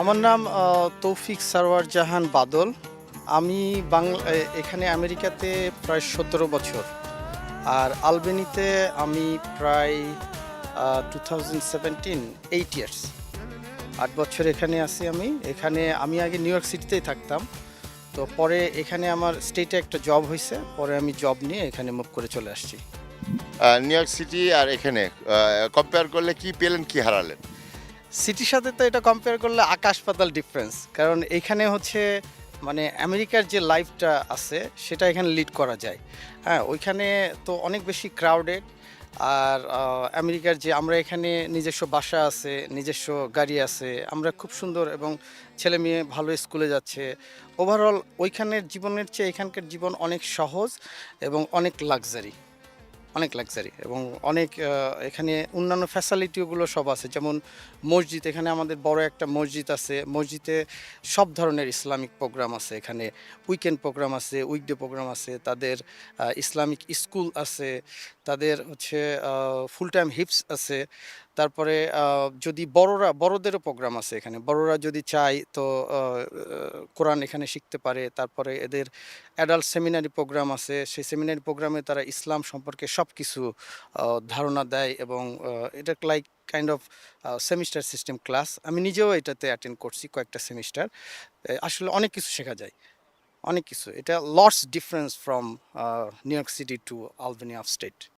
আমার নাম তৌফিক সারওয়ার জাহান বাদল। আমি বাংলা এখানে আমেরিকাতে প্রায় সতেরো বছর। আর আলবেনিতে আমি প্রায় two thousand seventeen eight years আট বছর এখানে আছি আমি। এখানে আমি আগে নিউ ইয়র্ক সিটিতেই থাকতাম। তো পরে এখানে আমার স্টেটে একটা জব হয়েছে পরে আমি জব নিয়ে এখানে মুভ করে চলে আসছি। নিউ ইয়র্ক সিটি আর এখানে কম্পেয়ার করলে কি পেলেন, কি হারালেন? সিটির সাথে তো এটা কম্পেয়ার করলে আকাশ পাতাল ডিফারেন্স কারণ এখানে হচ্ছে মানে আমেরিকার যে লাইফটা আছে, সেটা এখানে লিড করা যায়। হ্যাঁ ওইখানে তো অনেক বেশি ক্রাউডেড আর আমেরিকার যে আমরা এখানে নিজস্ব বাসা আছে, নিজস্ব গাড়ি আছে, আমরা খুব সুন্দর এবং ছেলে মেয়ে ভালো স্কুলে যাচ্ছে। ওভারঅল ওইখানের জীবনের চেয়ে এখানকার জীবন অনেক সহজ এবং অনেক লাক্সারি অনেক লাক্সারি এবং অনেক এখানে অন্যান্য ফ্যাসিলিটিগুলো সব আছে। যেমন মসজিদ, এখানে আমাদের বড় একটা মসজিদ আছে। মসজিদে সব ধরনের ইসলামিক প্রোগ্রাম আছে। এখানে উইকেন্ড প্রোগ্রাম আছে উইকডে প্রোগ্রাম আছে, তাদের ইসলামিক স্কুল আছে। তাদের হচ্ছে ফুল টাইম হিপস আছে। তারপরে যদি বড়রা, বড়দেরও প্রোগ্রাম আছে এখানে। বড়রা যদি চায় তো কোরআন এখানে শিখতে পারে। তারপরে এদের অ্যাডাল্ট সেমিনারি প্রোগ্রাম আছে। সেই সেমিনারি প্রোগ্রামে তারা ইসলাম সম্পর্কে সব কিছু ধারণা দেয় এবং এটা like kind of semester system class আমি নিজেও এটাতে অ্যাটেন্ড করছি কয়েকটা সেমিস্টার আসলে অনেক কিছু শেখা যায়। অনেক কিছু। এটা lots difference from New York City to Albania of state